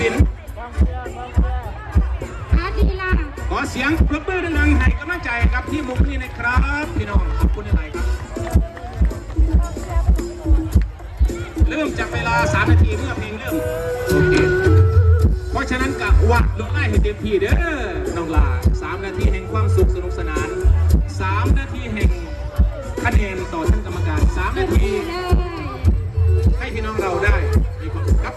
สินอาดีล่ะขอเสียงปรบมือดังๆให้กำลังใจกับที่มุกนี้นะครับ พี่น้องขอบคุณอะไรครับ เริ่มจากเวลา 3 นาทีเมื่อเพลงเริ่มโอเคเพราะฉะนั้นกะวัดลงไล่ให้เต็มที่เด้อน้องลา 3 นาทีแห่งความสุขสนุกสนาน 3 นาทีแห่งคะแนนต่อท่านกรรมการ 3 นาที ให้พี่น้องเราได้มีความสุขครับ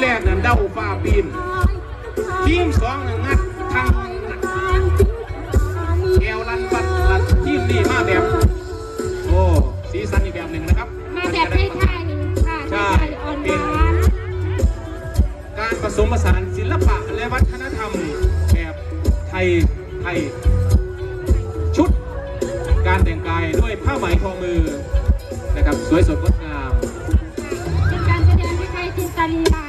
แรกนั้นเดาฟ้าปีนทีมสองนั้นงัดทางแอวลันปัดลันทีมนี้มาแบบ โอ้สีสันอีกแบบหนึ่งนะครับมาแบบไทยๆค่ะไทยๆอ่อนหวานการผสมผสานศิลปะและวัฒนธรรมแบบไทยไทยชุด การแต่งกายด้วยผ้าไหมทอมือนะครับสวยสดงดงามเป็นการแสดงที่ใครจินตลีลา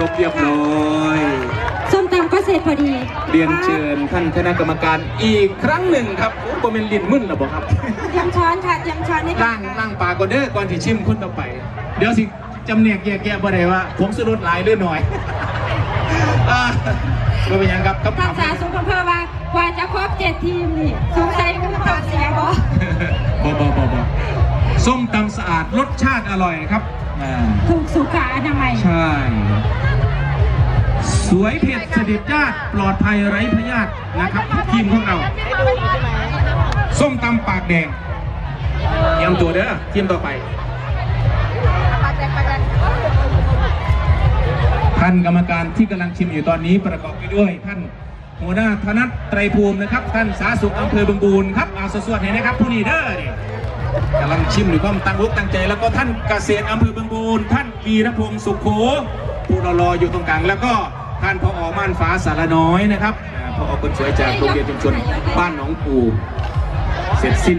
รบเรียบร้อยส้มตำก็เสร็จพอดีเรียนเชิญท่านคณะกรรมการอีกครั้งหนึ่งครับโอ้โหเป็นลินมึนหรอบอกครับเตรียมช้อนค่ะเตรียมช้อนให้ล่างล่างปลากก่อนเด้อก่อนที่ชิมคุณต่อไป เดี๋ยวสิจำเนียกแยกแยะบ่ได้ว่าผมสุรสหลายหรือหน่อยอ่าก็เป็นหยังครับคำทัถากมษะสุขภาพว่ากว่าจะครบเจ็ดทีมนี่สงสัยคุณต่อเสียบ่บ่บ่บ่บ่ส้มตำสะอาดรสชาติอร่อยครับอ่าถูกสุขอนามัยใช่ สวยเผ็ดเสด็จญาติปลอดภัยไร้พยาธินะครับทีมของเรา ส้มตำปากแดงเตรียมตัวเด้อทีมต่อไปท่านกรรมการที่กำลังชิมอยู่ตอนนี้ประกอบไปด้วยท่านหัวหน้าธนัทไตรภูมินะครับ ท่านสาธารณสุขอำเภอบึงบูรณ์ครับเอาสวดๆเห็นนะครับผู้นี้เด้อนี่กำลังชิมด้วยความตั้งอกตั้งใจ แล้วก็ท่านเกษตรอำเภอบึงบูรณ์ท่านวีรพงศ์สุขโขผู้รอๆอยู่ตรงกลางแล้วก็ ท่านพอม่านฟ้าสารน้อยนะครับอ่าพอคนสวยจากโรงเรียนชุมชนบ้านหนองปูเสร็จสิ้น